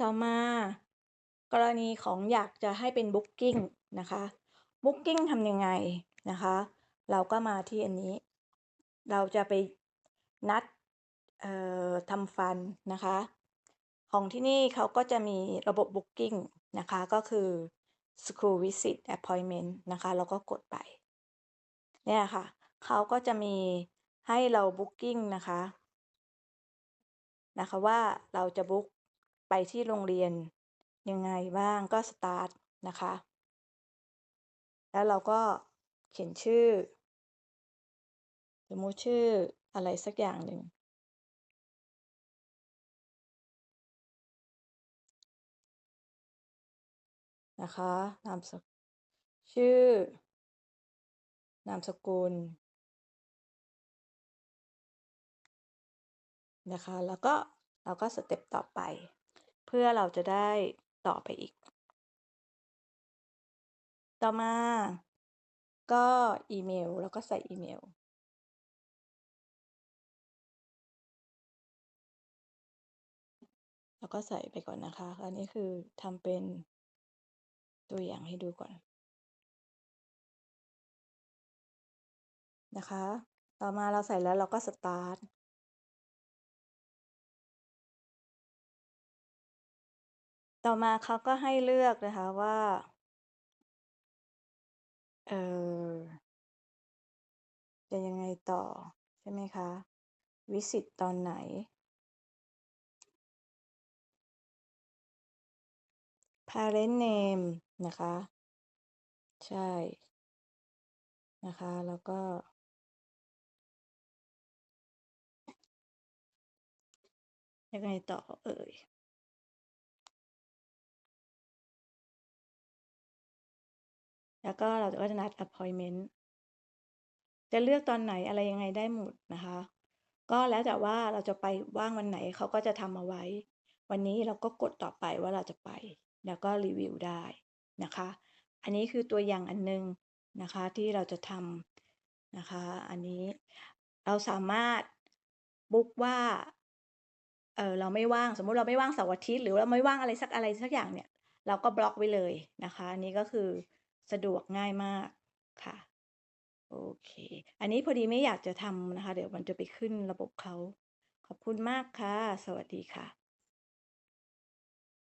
ต่อมากรณีของอยากจะให้เป็น Booking นะคะ Booking ทำยังไงนะคะ เราก็มาที่อันนี้ เราจะไปนัดเอ่อทำฟันนะคะ ของที่นี่เขาก็จะมีระบบ Booking นะคะ ก็คือ School Visit Appointment นะคะ เราก็กดไป เนี่ยค่ะ เขาก็จะมีให้เรา Booking นะคะ นะคะว่าเราจะบุ๊ก ไปที่โรงเรียนยังไงบ้างก็สตาร์ตนะคะ แล้วเราก็เขียนชื่อ สมมติชื่ออะไรสักอย่างหนึ่ง นะคะนามสชื่อ นามสกุล นะคะ แล้วก็เราก็สเต็ปต่อไป เพื่อเราจะได้ต่อไปอีก ต่อมา ก็อีเมลเราก็ใส่อีเมลเราก็ใส่ไปก่อนนะคะ อันนี้คือทำเป็นตัวอย่างให้ดูก่อน นะคะ ต่อมาเราใส่แล้วเราก็สตาร์ต ต่อมาเขาก็ให้เลือกนะคะว่า เออจะยังไงต่อ ใช่ไหมคะ วิสิตตอนไหน parent name นะคะ ใช่ นะคะ แล้วก็ ยังไงต่อเอ่ย แล้วก็เราก็จะนัด appointment จะเลือกตอนไหนอะไรยังไงได้หมดนะคะ ก็แล้วแต่ว่าเราจะไปว่างวันไหนเขาก็จะทำเอาไว้ วันนี้เราก็กดต่อไปว่าเราจะไป แล้วก็รีวิวได้นะคะ อันนี้คือตัวอย่างอันหนึ่งนะคะที่เราจะทำนะคะ อันนี้เราสามารถบุ๊กว่าเออเราไม่ว่างสมมุติเราไม่ว่างเสาร์อาทิตย์หรือเราไม่ว่างอะไรสักอะไรสักอย่างเนี่ย เราก็บล็อกไว้เลยนะคะ อันนี้ก็คือ สะดวกง่ายมากค่ะโอเค อันนี้พอดีไม่อยากจะทำนะคะ เดี๋ยวมันจะไปขึ้นระบบเขา ขอบคุณมากค่ะ สวัสดีค่ะ